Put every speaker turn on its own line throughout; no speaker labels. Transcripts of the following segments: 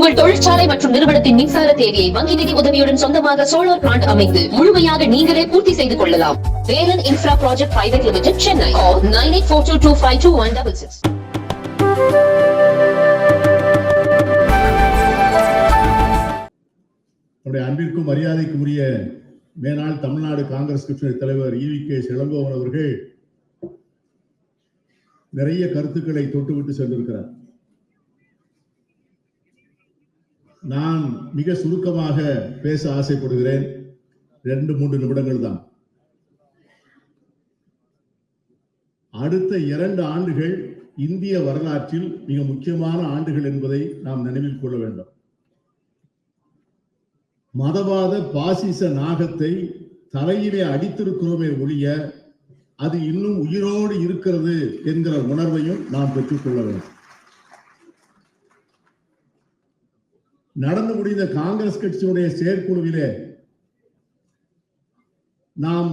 உங்கள் தொழிற்சாலை மற்றும் நிறுவனத்தின் மின்சார தேவையை வங்கி நிதி உதவியுடன் சொந்தமாக சோலார் பிளான்ட் அமைத்து முழுமையாக நீங்களே பூர்த்தி செய்து கொள்ளலாம். Velan infra project private limited Chennai nine eight four two two five two one double six
நம்முடைய அன்பிற்கும் மரியாதைக்கும் உரிய மேனாள் தமிழ்நாடு காங்கிரஸ் கட்சி தலைவர் ஈவி கே இளங்கோவன் அவர்கள் நிறைய கருத்துக்களை தொட்டுவிட்டு சென்றிருக்கிறார் நான் மிக சுருக்கமாக பேச ஆசைப்படுகிறேன். ரெண்டு மூன்று நிமிடங்கள் தான். அடுத்த இரண்டு ஆண்டுகள் இந்திய வரலாற்றில் மிக முக்கியமான ஆண்டுகள் என்பதை நாம் நினைவில் கொள்ள வேண்டும். மதவாத பாசிச நாகத்தை தலையிலே அடித்திருக்கிறோமே ஒழிய அது இன்னும் உயிரோடு இருக்கிறது என்கிற உணர்வையும் நாம் பெற்றுக்கொள்ள வேண்டும். நடந்து முடிந்த காங்கிரஸ் கட்சியுடைய செயற்குழுவிலே நாம்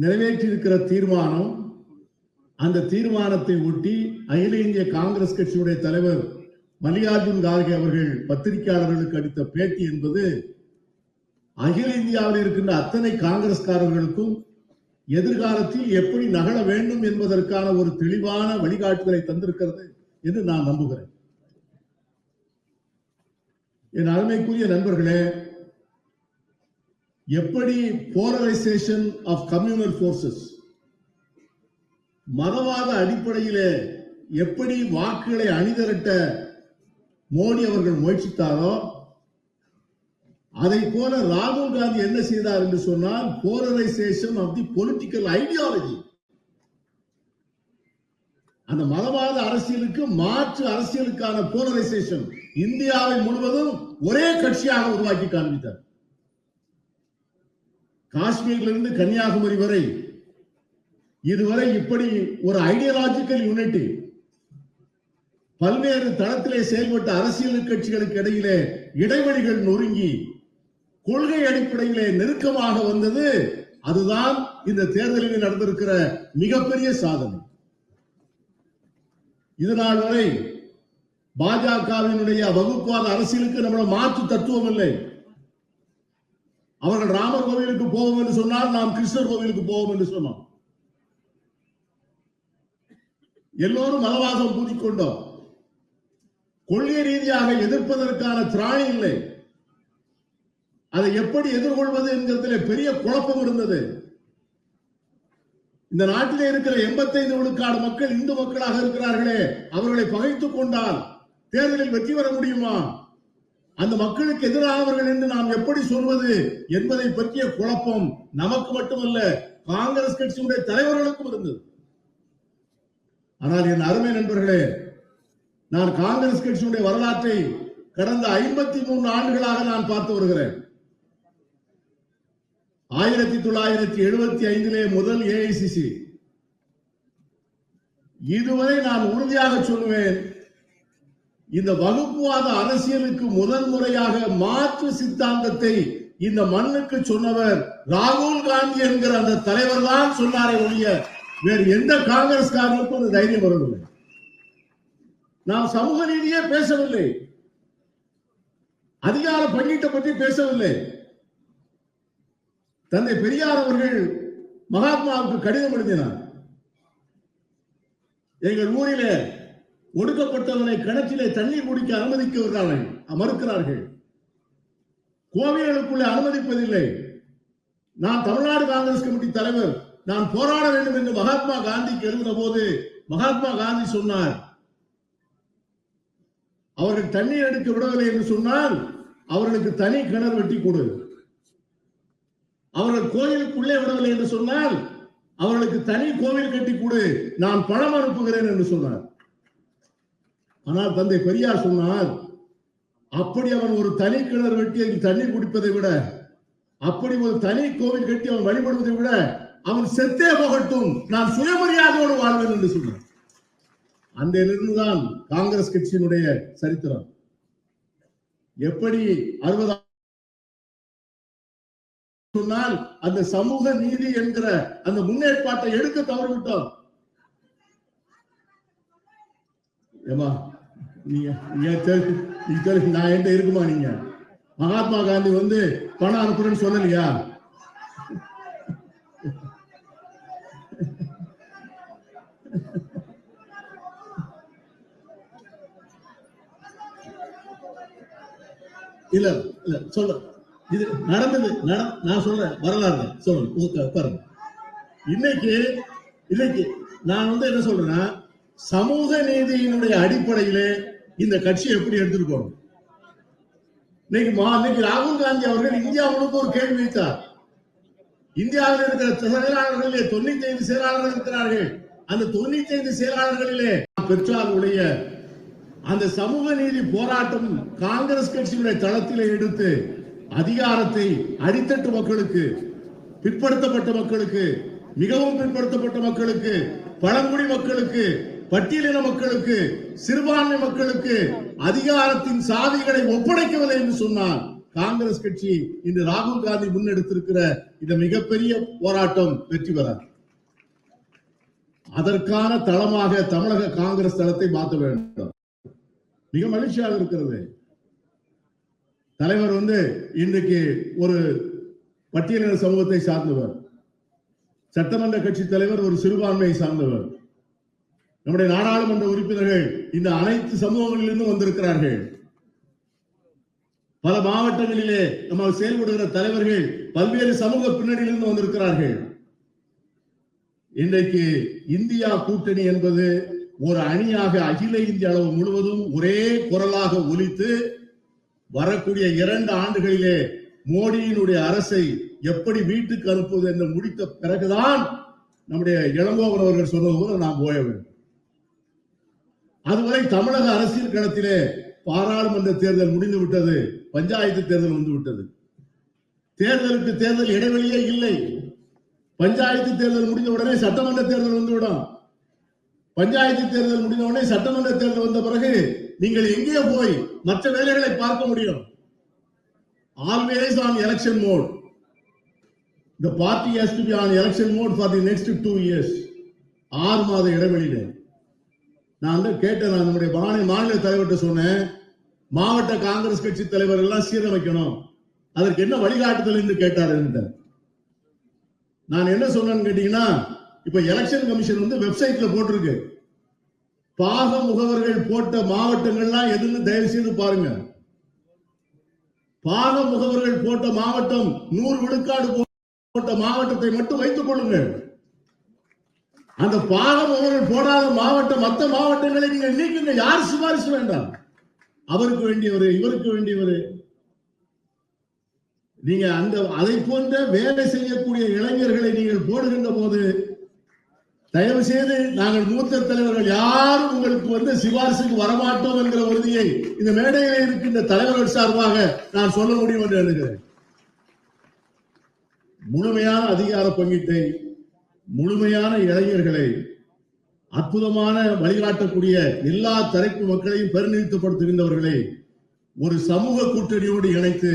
நிறைவேற்றியிருக்கிற தீர்மானம் அந்த தீர்மானத்தை ஒட்டி அகில இந்திய காங்கிரஸ் கட்சியுடைய தலைவர் மல்லிகார்ஜுன் கார்கே அவர்கள் பத்திரிகையாளர்களுக்கு அளித்த பேட்டி என்பது அகில இந்தியாவில் இருக்கின்ற அத்தனை காங்கிரஸ்காரர்களுக்கும் எதிர்காலத்தில் எப்படி நகழ வேண்டும் என்பதற்கான ஒரு தெளிவான வழிகாட்டுதலை தந்திருக்கிறது என்று நான் நம்புகிறேன். என் அருமைக்குரிய நண்பர்களே எப்படி போலரைசேஷன் ஆஃப் கம்யூனல் போர்சஸ் மதவாத அடிப்படையிலே எப்படி வாக்குகளை அணிதிரட்ட மோடி அவர்கள் முயற்சித்தாரோ அதை போல ராகுல் காந்தி என்ன செய்தார் என்று சொன்னால் polarisation of the political ideology அந்த மதவாத அரசியலுக்கு மாற்று அரசியலுக்கான போலரைசேஷன் இந்தியாவை முழுவதும் ஒரே கட்சியாக உருவாக்கி காண்பித்தார். காஷ்மீரிலிருந்து கன்னியாகுமரி வரை இதுவரை இப்படி ஒரு ஐடியாலஜிக்கல் யூனிட்டி பல்வேறு தளத்திலே செயல்பட்ட அரசியல் கட்சிகளுக்கு இடையிலே இடைவெளிகள் நொறுங்கி கொள்கை அடிப்படையிலே நெருக்கமாக வந்தது. அதுதான் இந்த தேர்தலில் நடந்திருக்கிற மிகப்பெரிய சாதனை. இது நாள் வரை பாஜகவினுடைய வகுப்பாத அரசியலுக்கு நம்மள மாற்று தத்துவம் இல்லை. அவர்கள் ராமர் கோவிலுக்கு போவோம் என்று சொன்னால் நாம் கிருஷ்ணர் கோவிலுக்கு போவோம் என்று சொன்னோம். எல்லோரும் மதவாதம் பூதிக்கொண்டோம் கொள்கை ரீதியாக எதிர்ப்பதற்கான திராணி இல்லை. அதை எப்படி எதிர்கொள்வது என்கிறதுல பெரிய குழப்பம் இருந்தது. இந்த நாட்டிலே இருக்கிற எண்பத்தைந்து விழுக்காடு மக்கள் இந்து மக்களாக இருக்கிறார்களே அவர்களை பகைத்துக் கொண்டால் தேர்தலில் வெற்றி பெற முடியுமா? அந்த மக்களுக்கு எதிரானவர்கள் என்று நாம் எப்படி சொல்வது என்பதை பற்றிய குழப்பம் நமக்கு மட்டுமல்ல காங்கிரஸ் கட்சியுடைய தலைவர்களுக்கும் இருந்தது. ஆனால் என் அருமை நண்பர்களே நான் காங்கிரஸ் கட்சியுடைய வரலாற்றை கடந்த ஐம்பத்தி மூன்று ஆண்டுகளாக நான் பார்த்து வருகிறேன். ஆயிரத்தி தொள்ளாயிரத்தி எழுபத்தி ஐந்திலே முதல் ஏஐசிசி இதுவரை நான் உறுதியாக சொல்லுவேன் இந்த வகுப்புவாத அரசியலுக்கு முதல் முறையாக மாற்று சித்தாந்தத்தை இந்த மண்ணுக்கு சொன்னவர் ராகுல் காந்தி என்கிற அந்த தலைவர் தான் சொன்னாரே ஒழிய வேறு எந்த காங்கிரஸ்காரனுக்கும் அந்த தைரியம் வரவில்லை. நாம் சமூக நீதியே பேசவில்லை. அதிகார பங்கீட்டை பற்றி பேசவில்லை. தந்தை பெரியார் அவர்கள் மகாத்மாவுக்கு கடிதம் எழுதினார். எங்கள் ஊரிலே ஒடுக்கப்பட்டவனை கிணற்றிலே தண்ணீர் குடிக்க அனுமதிக்கிறார்கள் மறுக்கிறார்கள் கோவில்களுக்குள்ளே அனுமதிப்பதில்லை. நான் தமிழ்நாடு காங்கிரஸ் கமிட்டி தலைவர். நான் போராட வேண்டும் என்று மகாத்மா காந்திக்கு எழுதின போது மகாத்மா காந்தி சொன்னார். அவர்கள் தண்ணீர் எடுக்க விடவில்லை என்று சொன்னால் அவர்களுக்கு தனி கிணறு வெட்டி கொடு. அவர்கள் கோயிலுக்குள்ளே விடவில்லை என்று சொன்னால் அவர்களுக்கு தனி கோவில் கட்டி கொடு நான் பணம் அனுப்புகிறேன் என்று சொன்னார். ஆனால் தந்தை பெரியார் சொன்னார் அப்படி அவன் ஒரு தனி கிணறு வெட்டி அதில் தண்ணீர் குடிப்பதை விட அப்படி ஒரு தனி கோவில் கட்டி அவன் வழிபடுவதை விட அவன் செத்தே போகட்டும் நான் சுயமரியாதையோடு வாழ்வேன் என்று சொன்னான் அந்த இருந்துதான் காங்கிரஸ் கட்சியினுடைய சரித்திரம். எப்படி அறுபது சொன்னால் அந்த சமூக நீதி என்கிற அந்த முன்னேற்பாட்டை எடுக்க தவறிவிட்டோம். ஏமா நீங்க நீங்க நான் என்கிட்ட இருக்குமா நீங்க? மகாத்மா காந்தி வந்து பணம் அனுப்புறேன்னு சொல்லலையா? இல்ல இல்ல சொல்ல. இது நடந்தது நான் சொல்றேன் வரலாறு சொல்லுங்க உட்கா- உட்காருங்க. இன்னைக்கு இன்னைக்கு நான் வந்து என்ன சொல்றேன்னா சமூக நீதியினுடைய அடிப்படையில இந்த கட்சி எப்படி எடுத்துட்டு போகணும்? இன்னைக்கு மா- இன்னைக்கு ராகுல் காந்தி அவர்கள் இந்தியா முழுக்க ஒரு கேள்வி வைத்தார். இந்தியாவில் இருக்கிற செயலாளர்களிலே தொண்ணூத்தி ஐந்து செயலாளர்கள் இருக்கிறார்கள். அந்த தொண்ணூத்தி ஐந்து செயலாளர்களிலே பெற்றாருடைய அந்த சமூக நீதி போராட்டம் காங்கிரஸ் கட்சியுடைய தளத்திலே எடுத்து அதிகாரத்தை அடித்தட்டு மக்களுக்கு பிற்படுத்தப்பட்ட மக்களுக்கு மிகவும் பிற்படுத்தப்பட்ட மக்களுக்கு பழங்குடி மக்களுக்கு பட்டியலின மக்களுக்கு சிறுபான்மை மக்களுக்கு அதிகாரத்தின் சாதிகளை ஒப்படைக்கவில்லை என்று சொன்னார் காங்கிரஸ் கட்சி இன்று ராகுல் காந்தி முன்னெடுத்திருக்கிற இந்த மிகப்பெரிய போராட்டம் வெற்றி பெறாது. அதற்கான தளமாக தமிழக காங்கிரஸ் தளத்தை மாற்ற வேண்டும். மிக மகிழ்ச்சியாக இருக்கிறது. தலைவர் வந்து இன்றைக்கு ஒரு பட்டியலின சமூகத்தை சார்ந்தவர். சட்டமன்ற கட்சி தலைவர் ஒரு சிறுபான்மையை சார்ந்தவர். நம்முடைய நாடாளுமன்ற உறுப்பினர்கள் இந்த அனைத்து சமூகங்களிலிருந்தும் வந்திருக்கிறார்கள். பல மாவட்டங்களிலே நம்ம செயல்படுகிற தலைவர்கள் பல்வேறு சமூக பின்னணியிலிருந்து வந்திருக்கிறார்கள். இன்றைக்கு இந்தியா கூட்டணி என்பது ஒரு அணியாக அகில இந்திய அளவு முழுவதும் ஒரே குரலாக ஒலித்து வரக்கூடிய இரண்டு ஆண்டுகளிலே மோடியினுடைய அரசை எப்படி வீட்டுக்கு அனுப்புவது என்று முடித்த பிறகுதான் நம்முடைய இளங்கோவன் அவர்கள் சொன்னது போல நாம் போய வேண்டும். அதுவரை தமிழக அரசியல் களத்திலே பாராளுமன்ற தேர்தல் முடிந்து விட்டது பஞ்சாயத்து தேர்தல் வந்து விட்டது. தேர்தலுக்கு தேர்தல் இடைவெளியே இல்லை. பஞ்சாயத்து தேர்தல் முடிந்த உடனே சட்டமன்ற தேர்தல் வந்துவிடும் பஞ்சாயத்து தேர்தல் முடிந்த உடனே சட்டமன்ற தேர்தல் வந்த பிறகு நீங்கள் எங்கே போய் மற்ற வேலைகளை பார்க்க முடியும்? Always on election mode the party has to be on election mode for the next two years. ஆறு மாத இடைவெளியில. நான் வந்து கேட்டேன் நான் நம்முடைய மாநில மாநில தலைவர்கிட்ட சொன்னேன் மாவட்ட காங்கிரஸ் கட்சி தலைவர் எல்லாம் சீரமைக்கணும். அதற்கு என்ன வழிகாட்டுதல் என்று கேட்டார் நான் என்ன சொன்னேன்னு கேட்டீங்கன்னா இப்ப எலெக்ஷன் கமிஷன் வந்து வெப்சைட்ல போட்டிருக்கு. பாக முகவர்கள் போட்ட மாவட்டங்கள்லாம் எதுன்னு தயவு செய்து பாருங்க. பாக முகவர்கள் போட்ட மாவட்டம் நூறு விழுக்காடு போட்ட மாவட்டத்தை மட்டும் வைத்துக் கொள்ளுங்கள். அந்த பாக முகவர்கள் போடாத மாவட்டம் மற்ற மாவட்டங்களை நீங்கள் நீக்குங்க யார் சிபாரிசு வேண்டாம். அவருக்கு வேண்டியவர் இவருக்கு வேண்டியவர். நீங்க அந்த அதை போன்ற வேலை செய்யக்கூடிய இளைஞர்களை நீங்கள் போடுகின்ற போது தயவு செய்து நாங்கள் மூத்த தலைவர்கள் யாரும் உங்களுக்கு வந்து சிபாரிசுக்கு வரமாட்டோம் என்கிற உறுதியை இந்த மேடையில் இருக்கின்ற தலைவர்கள் சார்பாக நான் சொல்ல முடியும் என்று எழுதுகிறேன் முழுமையான அதிகார பங்கீட்டை முழுமையான இளைஞர்களை அற்புதமான வழிகாட்டக்கூடிய எல்லா தரப்பு மக்களையும் பிரதிநிதித்துவப்படுத்துகின்றவர்களை ஒரு சமூக கூட்டணியோடு இணைத்து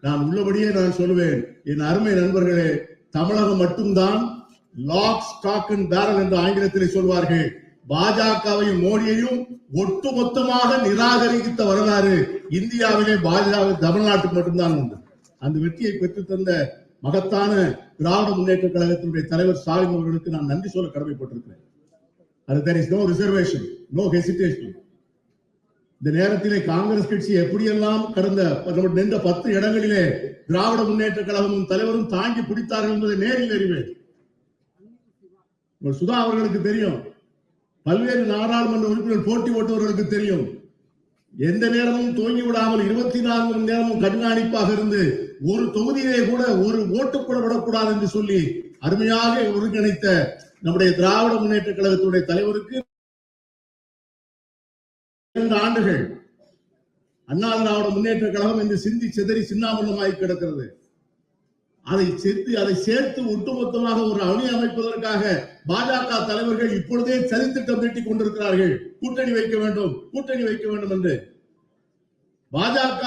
நான் உள்ளபடியே நான் சொல்லுவேன் என் அருமை நண்பர்களே தமிழகம் மட்டும்தான் லாக் ஸ்டாக் அண்ட் பேரல் என்று ஆங்கிலத்தில் சொல்வார்கள். பாஜகவையும் மோடியையும் ஒட்டுமொத்தமாக நிராகரித்த வரலாறு இந்தியாவிலே பாஜக தமிழ்நாட்டுக்கு மட்டும்தான் உண்டு. அந்த வெற்றியை பெற்று தந்த மகத்தான திராவிட முன்னேற்ற கழகத்தினுடைய தலைவர் ஸ்டாலின் அவர்களுக்கு நான் நன்றி சொல்ல கடமைப்பட்டிருக்கிறேன். அது there is no reservation no இந்த நேரத்திலே காங்கிரஸ் கட்சி எப்படியெல்லாம் கடந்த நின்ற பத்து இடங்களிலே திராவிட முன்னேற்ற கழகமும் தலைவரும் தாங்கி பிடித்தார்கள் என்பதை நேரில் அறிவேன். சுதா அவர்களுக்கு தெரியும். பல்வேறு நாடாளுமன்ற உறுப்பினர் போட்டி போட்டவர்களுக்கு தெரியும். எந்த நேரமும் துவங்கி விடாமல் இருபத்தி நான்கு மணி நேரமும் கண்காணிப்பாக இருந்து ஒரு தொகுதியிலே கூட ஒரு ஓட்டு கூட விடக்கூடாது என்று சொல்லி அருமையாக ஒருங்கிணைத்த நம்முடைய திராவிட முன்னேற்ற கழகத்துடைய தலைவருக்கு இரண்டு ஆண்டுகள். அண்ணா திராவிட முன்னேற்ற கழகம் என்று சிந்தி சிதறி சின்னாமண்ணமாய் கிடக்கிறது. அதை சேர்த்து அதை சேர்த்து ஒட்டுமொத்தமாக ஒரு அணி அமைப்பதற்காக பாஜக தலைவர்கள் இப்பொழுதே சதித்திட்டம் தீட்டிக் கொண்டிருக்கிறார்கள். கூட்டணி வைக்க வேண்டும் கூட்டணி வைக்க வேண்டும் என்று. பாஜக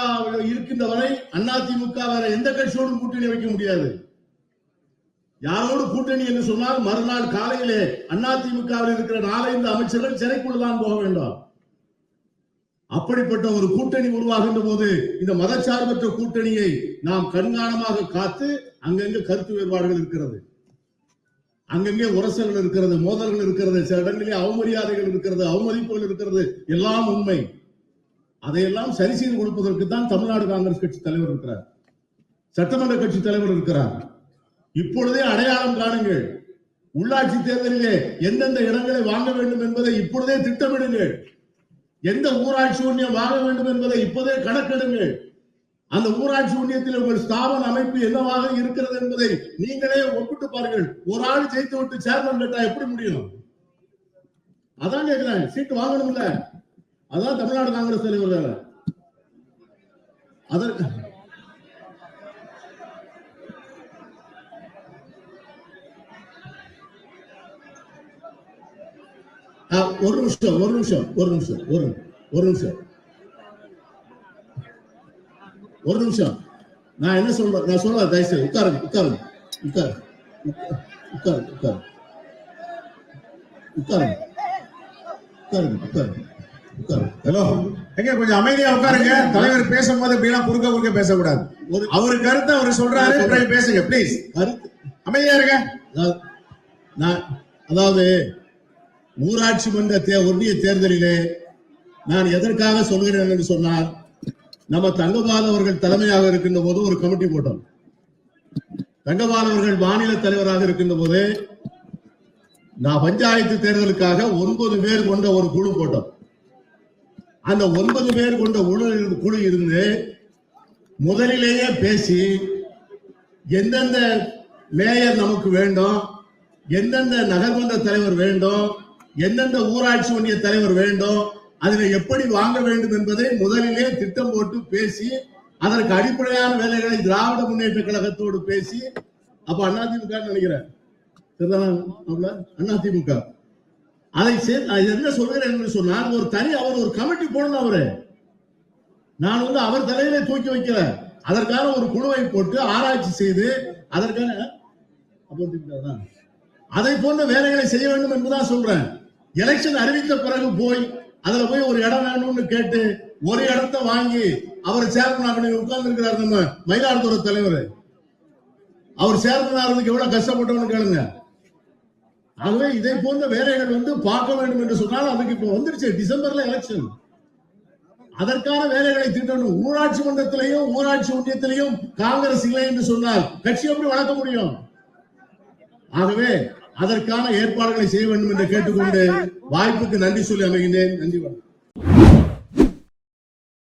இருக்கின்ற வரை அதிமுக வேற எந்த கட்சியோடும் கூட்டணி வைக்க முடியாது. யாரோடு கூட்டணி என்று சொன்னால் மறுநாள் காலையிலே அதிமுகவில் இருக்கிற நாலைந்து அமைச்சர்கள் சிறைக்குள் தான் போக வேண்டும். அப்படிப்பட்ட ஒரு கூட்டணி உருவாகின்ற போது இந்த மதச்சார்பற்ற கூட்டணியை நாம் கண்காணமாக காத்து அங்கங்க கருத்து வேறுபாடுகள் இருக்கிறது. அங்கங்கே உரசல்கள் இருக்கிறது மோதல்கள் இருக்கிறது சில இடங்களிலே அவமரியாதைகள் இருக்கிறது அவமதிப்புகள் இருக்கிறது எல்லாம் உண்மை. அதையெல்லாம் சரி செய்து கொடுப்பதற்கு தான் தமிழ்நாடு காங்கிரஸ் கட்சி தலைவர் இருக்கிறார். சட்டமன்ற கட்சி தலைவர் இருக்கிறார். இப்பொழுதே அடையாளம் காணுங்கள். உள்ளாட்சி தேர்தலிலே எந்தெந்த இடங்களை வாங்க வேண்டும் என்பதை இப்பொழுதே திட்டமிடுங்கள். எந்த ஊராட்சி ஒன்றியம் வாங்க வேண்டும் என்பதை இப்போதே கணக்கெடுங்கள். அந்த ஊராட்சி ஒன்றியத்தில் உங்கள் ஸ்தாபன அமைப்பு என்னவாக இருக்கிறது என்பதை நீங்களே ஒப்பிட்டு பாருங்கள். ஒரு ஆள் ஜெயித்து விட்டு சேர்மன் கேட்டா எப்படி முடியும்? அதான் கேட்கிறேன் சீட்டு வாங்கணும்ல. அதான் தமிழ்நாடு காங்கிரஸ் தலைவர் அதற்கு ஒரு நிமிஷம் ஒரு நிமிஷம் ஒரு நிமிஷம் ஒரு ஒரு நிமிஷம். ஒரு நிமிஷம். நான் என்ன சொல்றேன்? நான் சொல்ல தயவுசெய்து உட்காருங்க உட்காருங்க உட்காரு உட்காரு உட்காரு உட்காருங்க உட்காருங்க உட்காருங்க
ஹலோ எங்க கொஞ்சம் அமைதியா உட்காருங்க. தலைவர் பேசும்போது இப்படிலாம் குறுக்க குறுக்க பேசக்கூடாது.
ஒரு
அவரு கருத்தை அவர் சொல்றாரு பேசுங்க ப்ளீஸ்
கருத்து.
அமைதியா இருங்க.
நான் அதாவது ஊராட்சி மன்ற தே ஒன்றிய தேர்தலிலே நான் எதற்காக சொல்கிறேன் என்று சொன்னால் நம்ம தங்கபால் அவர்கள் தலைமையாக இருக்கின்ற போது ஒரு கமிட்டி போட்டோம். தங்கபால் அவர்கள் மாநில தலைவராக இருக்கின்ற போது நான் பஞ்சாயத்து தேர்தலுக்காக ஒன்பது பேர் கொண்ட ஒரு குழு போட்டோம். அந்த ஒன்பது பேர் கொண்ட குழு குழு இருந்து முதலிலேயே பேசி எந்தெந்த மேயர் நமக்கு வேண்டும் எந்தெந்த நகர்மன்ற தலைவர் வேண்டும் எந்தெந்த ஊராட்சி ஒன்றிய தலைவர் வேண்டும் அதனை எப்படி வாங்க வேண்டும் என்பதை முதலிலே திட்டம் போட்டு பேசி அதற்கு அடிப்படையான வேலைகளை திராவிட முன்னேற்ற கழகத்தோடு பேசி அப்ப அதிமுக நினைக்கிறேன் அதிமுக அதை நான் என்ன சொல்கிறேன் என்று சொன்னால் ஒரு தனி அவர் ஒரு கமிட்டி போடணும் அவரு நான் வந்து அவர் தலையிலே தூக்கி வைக்கல அதற்கான ஒரு குழுவை போட்டு ஆராய்ச்சி செய்து அதற்கான அப்போ திமுகதான். அதை போன்ற வேலைகளை செய்ய வேண்டும் என்பதுதான் சொல்றேன் எலெக்ஷன் அறிவித்த பிறகு போய் அதுல போய் ஒரு இடம் வேணும்னு கேட்டு ஒரு இடத்த வாங்கி அவர் சேர்மனாக உட்கார்ந்து இருக்கிறார் நம்ம மயிலாடுதுறை தலைவர். அவர் சேர்மனாகிறதுக்கு எவ்வளவு கஷ்டப்பட்டவன்னு கேளுங்க. ஆகவே இதை போன்ற வேலைகள் வந்து பார்க்க வேண்டும் என்று சொன்னால் அதுக்கு இப்ப வந்துருச்சு டிசம்பர்ல எலெக்ஷன் அதற்கான வேலைகளை திட்டணும். ஊராட்சி மன்றத்திலையும் ஊராட்சி ஒன்றியத்திலையும் காங்கிரஸ் இல்லை என்று சொன்னால் கட்சி எப்படி வளர்க்க முடியும்? ஆகவே அதற்கான ஏற்பாடுகளை செய்ய வேண்டும் என்று கேட்டுக்கொண்டு வாய்ப்புக்கு நன்றி சொல்லி அமைகின்றேன். நன்றி வணக்கம்.